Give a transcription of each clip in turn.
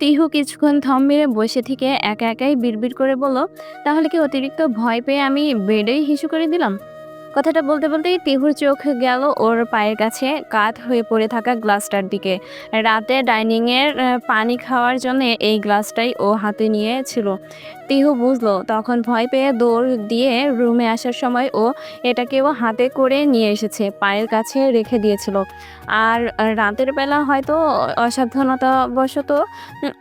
তিহু কিছুক্ষণ থম মেরে বসে থেকে একা একাই বিড়বিড় করে বলল, তাহলে কি অতিরিক্ত ভয় পেয়ে আমি বেডেই হিসু করে দিলাম? কথাটা বলতে বলতেই তিহুর চোখ গেল ওর পায়ের কাছে, কাত হয়ে পড়ে থাকা গ্লাসটার দিকে। রাতে ডাইনিংয়ের পানি খাওয়ার জন্য এই গ্লাসটাই ও হাতে নিয়েছিল। তিহু বুঝলো, তখন ভয় পেয়ে দৌড় দিয়ে রুমে আসার সময় ও এটাকেও হাতে করে নিয়ে এসেছে, পায়ের কাছে রেখে দিয়েছিল। আর রাতের বেলা হয়তো অসাবধানতাবশত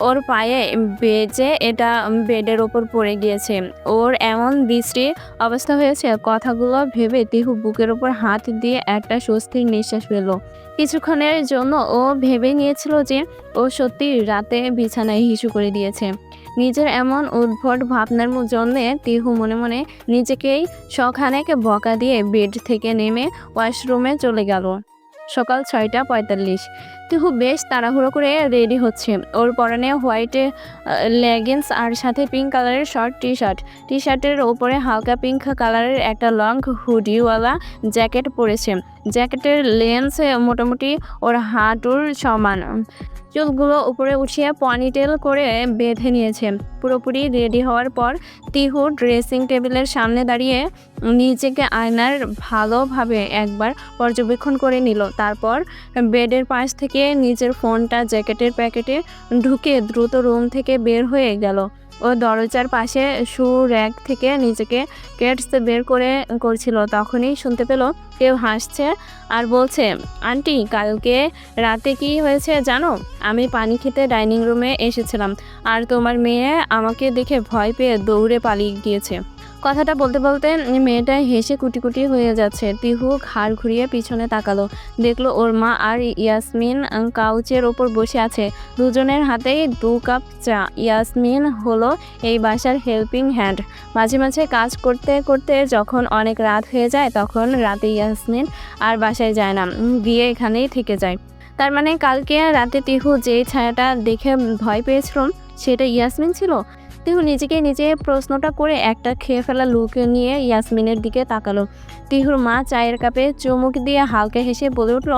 ওর পায়ে বেজে এটা বেডের ওপর পড়ে গিয়েছে। ওর এমন বিশ্রী অবস্থা হয়েছে, কথাগুলো ভেবে তিহু বুকের ওপর হাত দিয়ে একটা স্বস্তির নিঃশ্বাস পেল কিছুক্ষণের জন্য ও ভেবে নিয়েছিল যে ও সত্যি রাতে বিছানায় হিসু করে দিয়েছে। নিজের এমন উদ্ভট ভাবনার জন্যে তিহু মনে মনে নিজেকেই সখানেক বকা দিয়ে বেড থেকে নেমে ওয়াশরুমে চলে গেল। সকাল ছয়টা পঁয়তাল্লিশ। তিহু বেশ তাড়াহুড়ো করে রেডি হচ্ছে। ওর পরনে হোয়াইট লেগিংস আর সাথে পিঙ্ক কালারের শর্ট টি শার্ট টি শার্টের ওপরে হালকা পিঙ্ক কালারের একটা লং হুডিওয়ালা জ্যাকেট পরেছে। জ্যাকেটের লেন্স মোটামুটি ওর হাঁটুর সমান। চুলগুলো উপরে উঠিয়ে পনিটেল করে বেঁধে নিয়েছে। পুরোপুরি রেডি হওয়ার পর তিহু ড্রেসিং টেবিলের সামনে দাঁড়িয়ে নিজেকে আয়নার ভালোভাবে একবার পর্যবেক্ষণ করে নিল। তারপর বেডের পাশ থেকে নিজের ফোনটা জ্যাকেটের প্যাকেটে ঢুকে দ্রুত রুম থেকে বের হয়ে গেল। ও দরজার পাশে শু র্যাক থেকে নিজেকে কেটস বের করে করছিল। তখনই শুনতে পেল কেউ হাসছে আর বলছে, আন্টি, কালকে রাতে কি হয়েছে জানো? আমি পানি খেতে ডাইনিং রুমে এসেছিলাম আর তোমার মেয়ে আমাকে দেখে ভয় পেয়ে দৌড়ে পালিয়ে গিয়েছে। কথাটা বলতে বলতে মেয়েটা হেসে কুটি কুটি হয়ে যাচ্ছে। তিহু ঘাড় ঘুরিয়ে পিছনে তাকালো। দেখল ওর মা আর ইয়াসমিন কাউচের ওপর বসে আছে। দুজনের হাতেই দু কাপ চা। ইয়াসমিন হলো এই বাসার হেল্পিং হ্যান্ড মাঝে মাঝে কাজ করতে করতে যখন অনেক রাত হয়ে যায়, তখন রাতে ইয়াসমিন আর বাসায় যায় না। গিয়ে এখানেই থেকে যায়। তার মানে কালকে রাতে তিহু যেই ছায়াটা দেখে ভয় পেয়েছিল, সেটা ইয়াসমিন ছিল? তিহু নিজেকে নিজে প্রশ্নটা করে একটা খেয়ে ফেলা লুক নিয়ে ইয়াসমিনের দিকে তাকালো। তিহুর মা চায়ের কাপে চুমুক দিয়ে হালকা হেসে বলে উঠল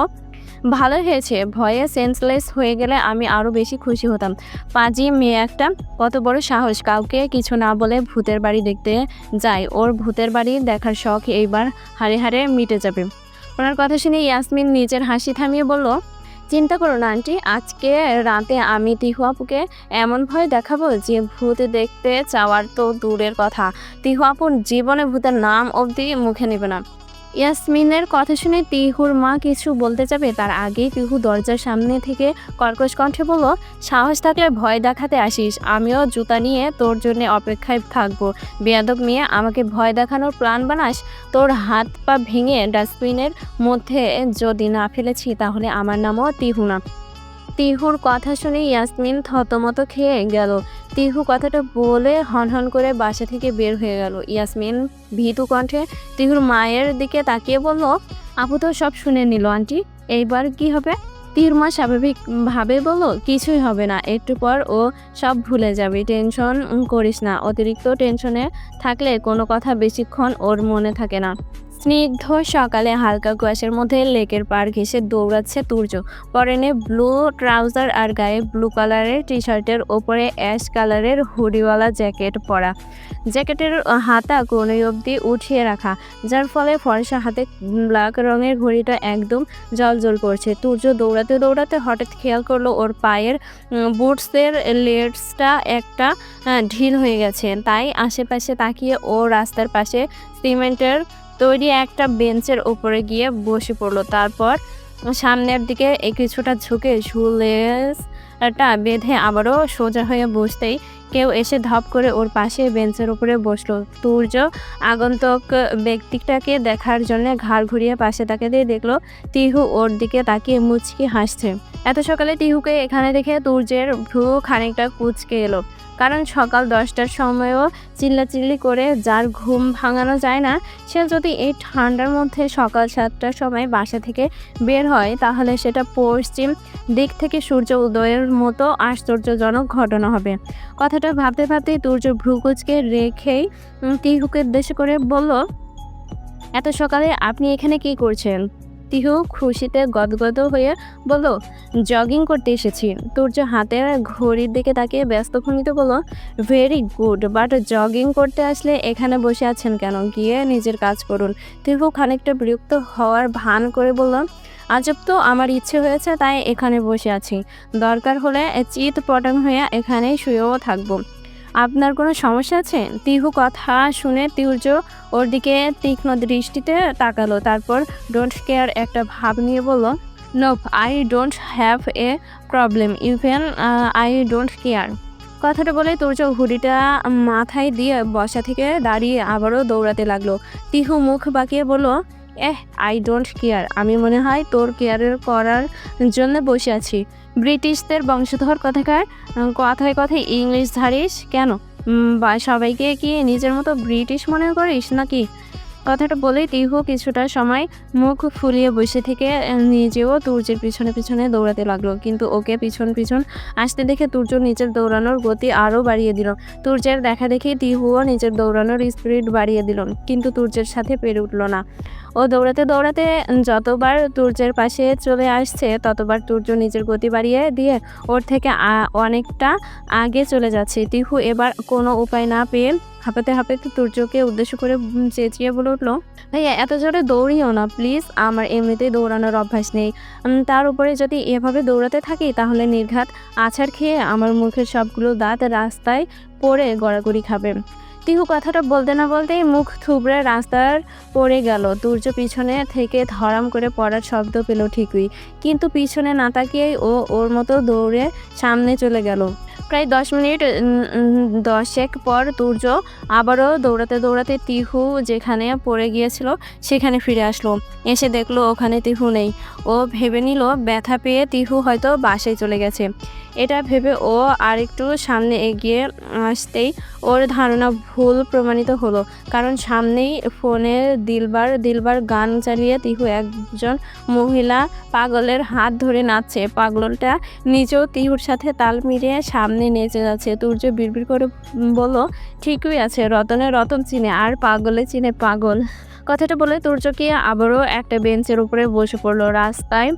ভালো হয়েছে, ভয়ে সেন্সলেস হয়ে গেলে আমি আরও বেশি খুশি হতাম। পাজি মেয়ে একটা, কত বড় সাহস, কাউকে কিছু না বলে ভূতের বাড়ি দেখতে যায়। ওর ভূতের বাড়ি দেখার শখ এইবার হারে হারে মিটে যাবে। ওনার কথা শুনে ইয়াসমিন নিজের হাসি থামিয়ে বলল চিন্তা করো না, আন্টি। আজকে রাতে আমি তিহুয়াপুকে এমন ভয় দেখাবো যে ভূত দেখতে চাওয়ার তো দূরের কথা। তিহু আপুর জীবনে ভূতের নাম অবধি মুখে নিবে না। ইয়াসমিনের কথা শুনে তিহুর মা কিছু বলতে যাবে। তার আগে তিহু দরজার সামনে থেকে কর্কশ কণ্ঠে বলল, সাহস থাকলে ভয় দেখাতে আসিস। আমিও জুতা নিয়ে তোর জন্য অপেক্ষায় থাকব। বেয়াদক মেয়ে, আমাকে ভয় দেখানোর প্ল্যান বানাস। তোর হাত পা ভেঙে ডাস্টবিনের মধ্যে যদি না ফেলেছি, তাহলে আমার নামও তিহু না। তিহুর কথা শুনে ইয়াসমিন থতমত খেয়ে গেল। তিহু কথাটা বলে হনহন করে বাসা থেকে বের হয়ে গেল। ইয়াসমিন ভীতু কণ্ঠে তিহুর মায়ের দিকে তাকিয়ে বলল, আপু তো সব শুনে নিল, আন্টি। এইবার কি হবে? তিহুর মা স্বাভাবিকভাবে বলল, কিছুই হবে না। একটু পর ও সব ভুলে যাবে। টেনশন করিস না। অতিরিক্ত টেনশনে থাকলে কোনো কথা বেশিক্ষণ ওর মনে থাকে না। স্নিগ্ধ সকালে হালকা কুয়াশার মধ্যে লেকের পার ঘেসে দৌড়াচ্ছে তুর্য। পরনে ব্লু ট্রাউজার আর গায়ে ব্লু কালারের টি শার্টের ওপরে অ্যাশ কালারের হুডিওয়ালা জ্যাকেট পরা। জ্যাকেটের হাতা কোনোই অবধি উঠিয়ে রাখা, যার ফলে ফর্সা হাতে ব্ল্যাক রঙের ঘড়িটা একদম জলজল করছে। তুর্য দৌড়াতে দৌড়াতে হঠাৎ খেয়াল করল ওর পায়ের বুটসের লেটসটা একটা ঢিল হয়ে গেছে। তাই আশেপাশে তাকিয়ে ও রাস্তার পাশে সিমেন্টের তৈরি একটা বেঞ্চের উপরে গিয়ে বসে পড়ল। তারপর সামনের দিকে এই কিছুটা ঝুঁকে শুলেসটা বেঁধে আবারও সোজা হয়ে বসতেই কেউ এসে ধপ করে ওর পাশে বেঞ্চের উপরে বসল। তুর্য আগন্তক ব্যক্তিটাকে দেখার জন্য ঘাড় ঘুরিয়ে পাশে তাকে দিয়ে দেখল, তিহু ওর দিকে তাকিয়ে মুচকি হাসছে। এত সকালে টিহুকে এখানে দেখে তুর্যের ভ্রু খানিকটা কুচকে এলো। কারণ সকাল দশটার সময়ও চিল্লাচিল্লি করে যার ঘুম ভাঙানো যায় না, সে যদি এই ঠান্ডার মধ্যে সকাল সাতটার সময় বাসা থেকে বের হয়, তাহলে সেটা পশ্চিম দিক থেকে সূর্য উদয়ের মতো আশ্চর্যজনক ঘটনা হবে। কথাটা ভাবতে ভাবতে তুর্য ভ্রু কুচকে রেখেই টিহুকে উদ্দেশ্য করে বলল, এত সকালে আপনি এখানে কি করছেন? তিহু খুশিতে গদগদ হয়ে বলল, জগিং করতে এসেছি। তুর্য হাতের ঘড়ির দিকে তাকিয়ে ব্যস্ত ভঙ্গিতে বলল ভেরি গুড বাট জগিং করতে আসলে এখানে বসে আছেন কেন? গিয়ে নিজের কাজ করুন। তিহু খানিকটা বিরক্ত হওয়ার ভান করে বলল, আজব তো আমার ইচ্ছে হয়েছে, তাই এখানে বসে আছি। দরকার হলে চিত পটং হয়ে এখানেই শুয়েও থাকব। আপনার কোনো সমস্যা আছে? তিহু কথা শুনে তিউর্য ওর দিকে তীক্ষ্ণ দৃষ্টিতে তাকালো, তারপর ডোন্ট কেয়ার একটা ভাব নিয়ে বলল no I don't have a problem even I don't care কথাটা বলে তুর্য হুডিটা মাথায় দিয়ে বসা থেকে দাঁড়িয়ে আবারও দৌড়াতে লাগল। তিহু মুখ বাঁকিয়ে বলল, এহ আই ডোন্ট কেয়ার আমি মনে হয় তোর কেয়ারের করার জন্য বসে আছি। ব্রিটিশদের বংশধর কথাকার কথায় কথায় ইংলিশ ধারিস? কেন? বা সবাইকে কি নিজের মতো ব্রিটিশ মনে করিস নাকি? কথাটা বলেই তিহু কিছুটা সময় মুখ ফুলিয়ে বসে থেকে নিজেও তুর্যের পিছনে পিছনে দৌড়াতে লাগল। কিন্তু ওকে পিছন পিছন আসতে দেখে তুর্য নিজের দৌড়ানোর গতি আরও বাড়িয়ে দিল। তুর্যের দেখা দেখি তিহুও নিজের দৌড়ানোর স্পিড বাড়িয়ে দিল, কিন্তু তুর্যের সাথে পেরে উঠল না। ও দৌড়াতে দৌড়াতে যতবার তুর্যের পাশে চলে আসছে, ততবার তুর্য নিজের গতি বাড়িয়ে দিয়ে ওর থেকে অনেকটা আগে চলে যাচ্ছে। তিহু এবার কোনো উপায় না পেয়ে হাঁপাতে হাঁপাতে তুর্যকে উদ্দেশ্য করে চেঁচিয়ে বলে উঠল, ভাইয়া, এত জোরে দৌড়িও না, প্লিজ। আমার এমনিতেই দৌড়ানোর অভ্যাস নেই। তার উপরে যদি এভাবে দৌড়াতে থাকি, তাহলে নির্ঘাত আছাড় খেয়ে আমার মুখের সবগুলো দাঁত রাস্তায় পড়ে গড়াগড়ি খাবে। তিহু কথাটা বলতে না বলতেই মুখ থুবড়ে রাস্তার পড়ে গেল। তুর্য পিছনে থেকে ধরাম করে পড়ার শব্দ পেল ঠিকই, কিন্তু পিছনে না তাকিয়েই ও ওর মতো দৌড়ে সামনে চলে গেল। প্রায় দশ মিনিট দশেক পর দুর্য আবারও দৌড়াতে দৌড়াতে তিহু যেখানে পড়ে গিয়েছিল সেখানে ফিরে আসলো। এসে দেখল ওখানে তিহু নেই। ও ভেবে নিল, ব্যথা পেয়ে তিহু হয়তো বাসায় চলে গেছে। এটা ভেবে ও আরেকটু সামনে এগিয়ে আসতেই ওর ধারণা ভুল প্রমাণিত হলো। কারণ সামনেই ফোনে দিলবার দিলবার গান চালিয়ে তিহু একজন মহিলা পাগলের হাত ধরে নাচছে। পাগলটা নিজেও তিহুর সাথে তাল মিলিয়ে সামনে নেচে যাচ্ছে। তুর্য বিড়বিড় করে বলল, ঠিকই আছে, রতনে রতন চিনে, আর পাগলে চিনে পাগল। কথাটা বলে তুর্যকে আবারও একটা বেঞ্চের উপরে বসে পড়ল। রাস্তায়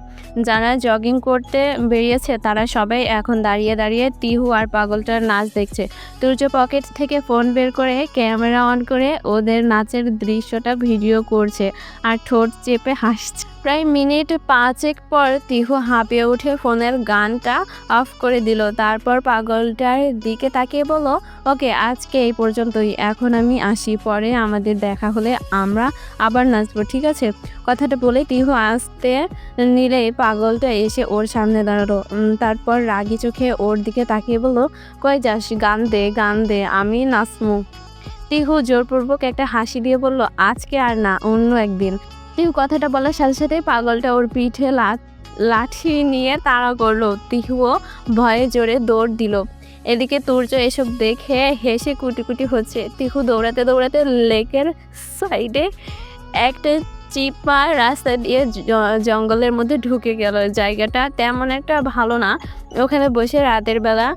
যারা জগিং করতে বেরিয়েছে, তারা সবাই এখন দাঁড়িয়ে দাঁড়িয়ে টিহু আর পাগলটার নাচ দেখছে। তুর্য পকেট থেকে ফোন বের করে ক্যামেরা অন করে ওদের নাচের দৃশ্যটা ভিডিও করছে আর ঠোঁট চেপে হাসছে। প্রায় মিনিট পাঁচেক পর তিহু হাঁপিয়ে উঠে ফোনের গানটা অফ করে দিল। তারপর পাগলটার দিকে তাকিয়ে বলল, ওকে, আজকে এই পর্যন্তই। এখন আমি আসি। পরে আমাদের দেখা হলে আমরা আবার নাচবো, ঠিক আছে? কথাটা বলে তিহু আসতে নিলে পাগলটা এসে ওর সামনে দাঁড়াল। তারপর রাগি চোখে ওর দিকে তাকিয়ে বলল, কই যাস, গান দে গান দে, আমি নাচমু। তিহু জোরপূর্বক একটা হাসি দিয়ে বলল, আজকে আর না, অন্য একদিন। তিহু কথাটা বলার সাথে সাথে পাগলটা ওর পিঠে লাঠি নিয়ে তাড়া করল। তিহুও ভয়ে জোরে দৌড় দিল। এদিকে তুর্য এসব দেখে হেসে কুটি কুটি হচ্ছে। তিহু দৌড়াতে দৌড়াতে লেকের সাইডে একটা চিপা রাস্তা দিয়ে জঙ্গলের মধ্যে ঢুকে গেল। জায়গাটা তেমন একটা ভালো না। ওখানে বসে রাতের বেলা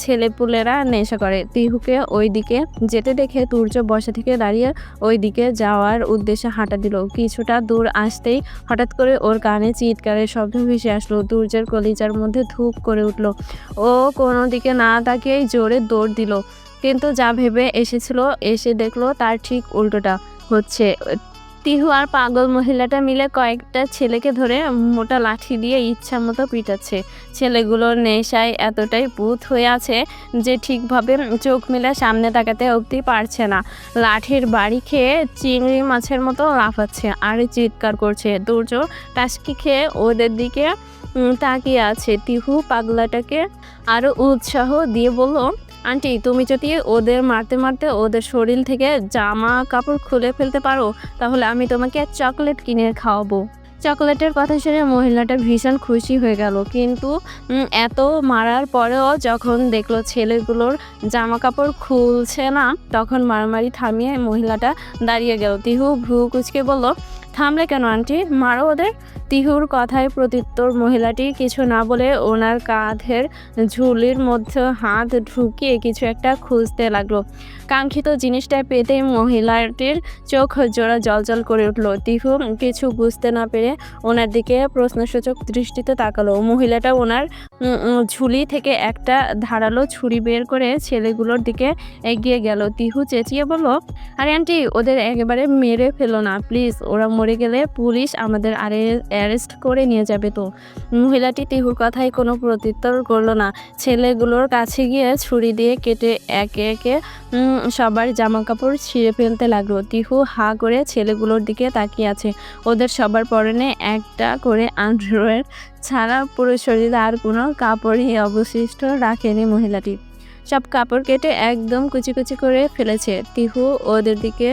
ছেলেপুলেরা নেশা করে। তিহুকে ওই দিকে যেতে দেখে তুর্য বসা থেকে দাঁড়িয়ে ওই দিকে যাওয়ার উদ্দেশ্যে হাঁটা দিল। কিছুটা দূর আসতেই হঠাৎ করে ওর কানে চিৎকারের শব্দ ভেসে আসলো। তুর্যের কলিজার মধ্যে ধূপ করে উঠল। ও কোনো দিকে না তাকিয়েই জোরে দৌড় দিল। কিন্তু যা ভেবে এসেছিল, এসে দেখল তার ঠিক উল্টোটা হচ্ছে। তিহু আর পাগল মহিলাটা মিলে কয়েকটা ছেলেকে ধরে মোটা লাঠি দিয়ে ইচ্ছা মতো পিটাচ্ছে। ছেলেগুলোর নেশায় এতটাই ভূত হয়ে আছে যে ঠিকভাবে চোখ মিলে সামনে তাকাতে অবধি পারছে না। লাঠির বাড়ি খেয়ে চিংড়ি মাছের মতো লাফাচ্ছে, আর চিৎকার করছে। দুর্য টাসকি খেয়ে ওদের দিকে তাকিয়ে আছে। তিহু পাগলাটাকে আরও উৎসাহ দিয়ে বলল আন্টি, তুমি যদি ওদের মারতে মারতে ওদের শরীর থেকে জামা কাপড় খুলে ফেলতে পারো, তাহলে আমি তোমাকে চকলেট কিনে খাওয়াবো। চকলেটের কথা শুনে মহিলাটা ভীষণ খুশি হয়ে গেল। কিন্তু এত মারার পরেও যখন দেখল ছেলেগুলোর জামা কাপড় খুলছে না, তখন মারামারি থামিয়ে মহিলাটা দাঁড়িয়ে গেল। তিহু ভ্রু কুচকে বলল থামলে কেন, আন্টি? মারো ওদের? তিহুর কথায় প্রত্যুত্তর মহিলাটি কিছু না বলে ওনার কাঁধের ঝুলির মধ্যে হাত ঢুকিয়ে কিছু একটা খুঁজতে লাগল। কাঙ্ক্ষিত জিনিসটা পেতেই মহিলাটির চোখ জোড়া জলজল করে উঠল। তিহু কিছু বুঝতে না পেরে ওনার দিকে প্রশ্নসূচক দৃষ্টিতে তাকালো। মহিলাটা ওনার ঝুলি থেকে একটা ধারালো ছুরি বের করে ছেলেগুলোর দিকে এগিয়ে গেল। তিহু চেঁচিয়ে বলল, আরে আন্টি, ওদের একেবারে মেরে ফেলো না, প্লিজ। ওরা মরে গেলে পুলিশ আমাদের আরে, অ্যারেস্ট করে নিয়ে যাবে তো। মহিলাটি তিহুর কথায় কোনো প্রত্যুত্তর করল না। ছেলেগুলোর কাছে গিয়ে ছুরি দিয়ে কেটে একে একে সবার জামা কাপড় ছিঁড়ে ফেলতে লাগল। তিহু হা করে ছেলেগুলোর দিকে তাকিয়ে আছে। ওদের সবার পরনে একটা করে আন্ডারওয়্যার ছাড়া পুরো শরীরে আর কোনো কাপড়ই অবশিষ্ট রাখেনি মহিলাটি। সব কাপড় কেটে একদম কুচি কুচি করে ফেলেছে। তিহু ওদের দিকে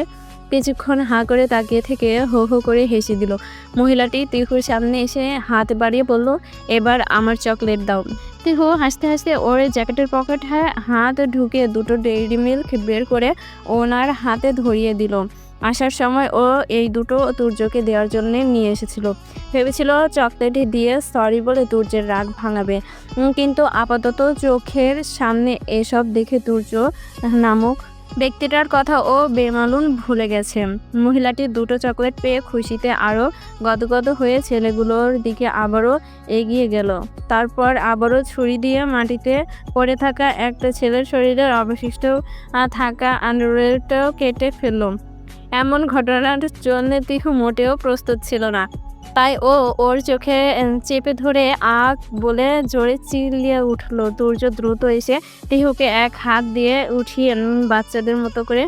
কিছুক্ষণ হা করে তাকিয়ে থেকে হো হো করে হেসে দিল। মহিলাটি তিহুর সামনে এসে হাত বাড়িয়ে বলল, এবার আমার চকলেট দাও। তিহু হাসতে হাসতে ওর জ্যাকেটের পকেটে হাত ঢুকে দুটো ডেইরি মিল্ক বের করে ওনার হাতে ধরিয়ে দিল। আসার সময় ও এই দুটো তুর্যকে দেওয়ার জন্য নিয়ে এসেছিল। ভেবেছিল চকলেট দিয়ে সরি বলে তুর্যের রাগ ভাঙাবে। কিন্তু আপাতত চোখের সামনে এসব দেখে তুর্য নামক ব্যক্তিটার কথা ও বেমালুন ভুলে গেছে। মহিলাটি দুটো চকলেট পেয়ে খুশিতে আরও গদগদ হয়ে ছেলেগুলোর দিকে আবারও এগিয়ে গেল। তারপর আবারও ছুরি দিয়ে মাটিতে পড়ে থাকা একটা ছেলের শরীরের অবশিষ্ট থাকা আন্ডারওয়্যারটাও কেটে ফেলল। এমন ঘটনার জন্য তিহু মোটেও প্রস্তুত ছিল না। তাই ও ওর চোখে চেপে ধরে আখ বলে জোরে চিল্লিয়ে উঠল। তুর্য দ্রুত এসে টিহুকে এক হাত দিয়ে উঠিয়ে বাচ্চাদের মতো করে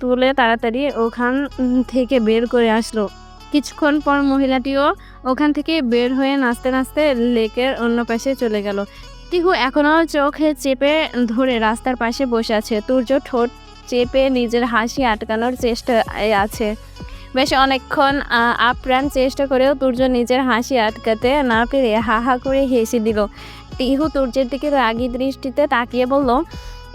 তুলে তাড়াতাড়ি ওখান থেকে বের করে আসলো। কিছুক্ষণ পর মহিলাটিও ওখান থেকে বের হয়ে নাচতে নাচতে লেকের অন্য পাশে চলে গেল। টিহু এখনও চোখে চেপে ধরে রাস্তার পাশে বসে আছে। তুর্য ঠোঁট চেপে নিজের হাসি আটকানোর চেষ্টায় আছে। বেশ অনেকক্ষণ আপ্রাণ চেষ্টা করেও তুর্য নিজের হাসি আটকাতে না পেরে হা হা করে হেসে দিল। টিহু তুর্যের দিকে রাগি দৃষ্টিতে তাকিয়ে বলল,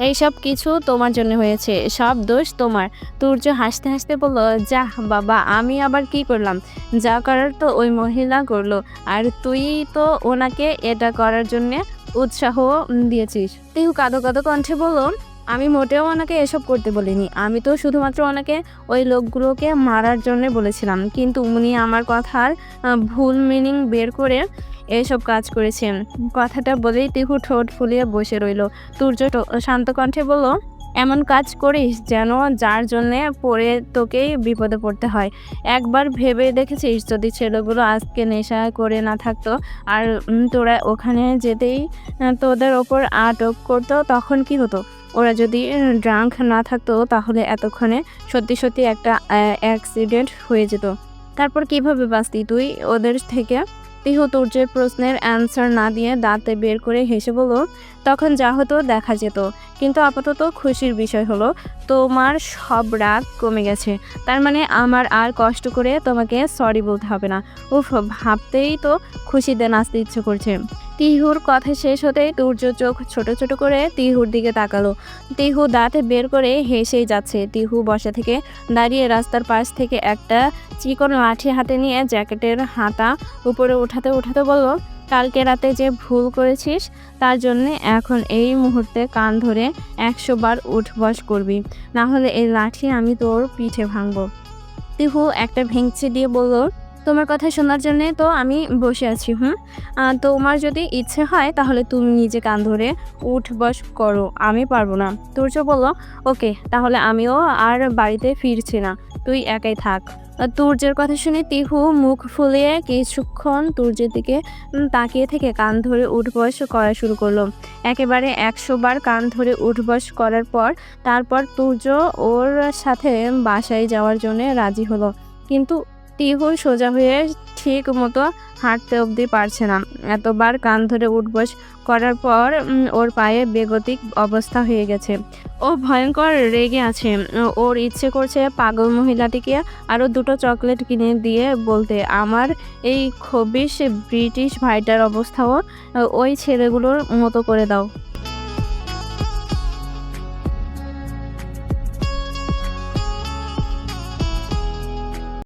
এইসব কিছু তোমার জন্য হয়েছে, সব দোষ তোমার। তুর্য হাসতে হাসতে বলল যা বাবা, আমি আবার কি করলাম? যা করার তো ওই মহিলা করল, আর তুই তো ওনাকে এটা করার জন্যে উৎসাহ দিয়েছিস। টিহু কাঁদো কাঁদো কণ্ঠে বলল আমি মোটেও ওনাকে এসব করতে বলিনি। আমি তো শুধুমাত্র ওনাকে ওই লোকগুলোকে মারার জন্য বলেছিলাম। কিন্তু উনি আমার কথার ভুল মিনিং বের করে এসব কাজ করেছেন। কথাটা বলেই তিহু ঠোঁট ফুলিয়ে বসে রইল। তুর্য শান্ত কণ্ঠে বলল, এমন কাজ করিস যেন যার জন্যে পড়ে তোকেই বিপদে পড়তে হয়। একবার ভেবে দেখেছিস যদি ছেলেগুলো আজকে নেশা করে না থাকতো আর তোরা ওখানে যেতেই তোদের ওপর আটক করতো তখন কি হতো? ওরা যদি ড্রাঙ্ক না থাকতো তাহলে এতক্ষণে সত্যি সত্যি একটা অ্যাক্সিডেন্ট হয়ে যেত। তারপর কীভাবে বাঁচতি তুই? ওদের থেকে তুর্যের প্রশ্নের অ্যান্সার না দিয়ে দাঁতে বের করে হেসে বলল, তখন যা হতো দেখা যেত। কিন্তু আপাতত খুশির বিষয় হলো, তোমার সব রাগ কমে গেছে। তার মানে আমার আর কষ্ট করে তোমাকে সরি বলতে হবে না। উফ, ভাবতেই তো খুশিতে নাচতে ইচ্ছে করছে। তিহুর কথা শেষ হতেই তুর্য চোখ ছোট ছোট করে তিহুর দিকে তাকালো। তিহু দাঁত বের করে হেসেই যাচ্ছে। তিহু বসা থেকে দাঁড়িয়ে রাস্তার পাশ থেকে একটা চিকন লাঠি হাতে নিয়ে জ্যাকেটের হাতা উপরে উঠাতে উঠাতে বলল, কালকে রাতে যে ভুল করেছিস, তার জন্য এখন এই মুহূর্তে কান ধরে একশো বার উঠবস করবি। না হলে এই লাঠি আমি তোর পিঠে ভাঙবো। তিহু একটা ভেঙচি দিয়ে বলল তোমার কথা শোনার জন্যে তো আমি বসে আছি, হুম? তোমার যদি ইচ্ছে হয় তাহলে তুমি নিজে কান ধরে উঠ বস করো, আমি পারব না। তুর্য বলল, ওকে, তাহলে আমিও আর বাড়িতে ফিরছি না, তুই একাই থাক। তুর্যের কথা শুনে তিহু মুখ ফুলিয়ে কিছুক্ষণ তুর্যের দিকে তাকিয়ে থেকে কান ধরে উঠবস করা শুরু করল। একেবারে একশো বার কান ধরে উঠবস করার পর, তারপর তুর্য ওর সাথে বাসায় যাওয়ার জন্য রাজি হলো। কিন্তু তিহু সোজা হয়ে ঠিক মতো হাঁটতে অবধি পারছে না। এতবার কান ধরে উঠবস করার পর ওর পায়ে বেগতিক অবস্থা হয়ে গেছে। ও ভয়ঙ্কর রেগে আছে। ওর ইচ্ছে করছে পাগল মহিলাটিকে আরও দুটো চকলেট কিনে দিয়ে বলতে। আমার এই খবিশ ব্রিটিশ ভাইটার অবস্থাও ওই ছেলেগুলোর মতো করে দাও।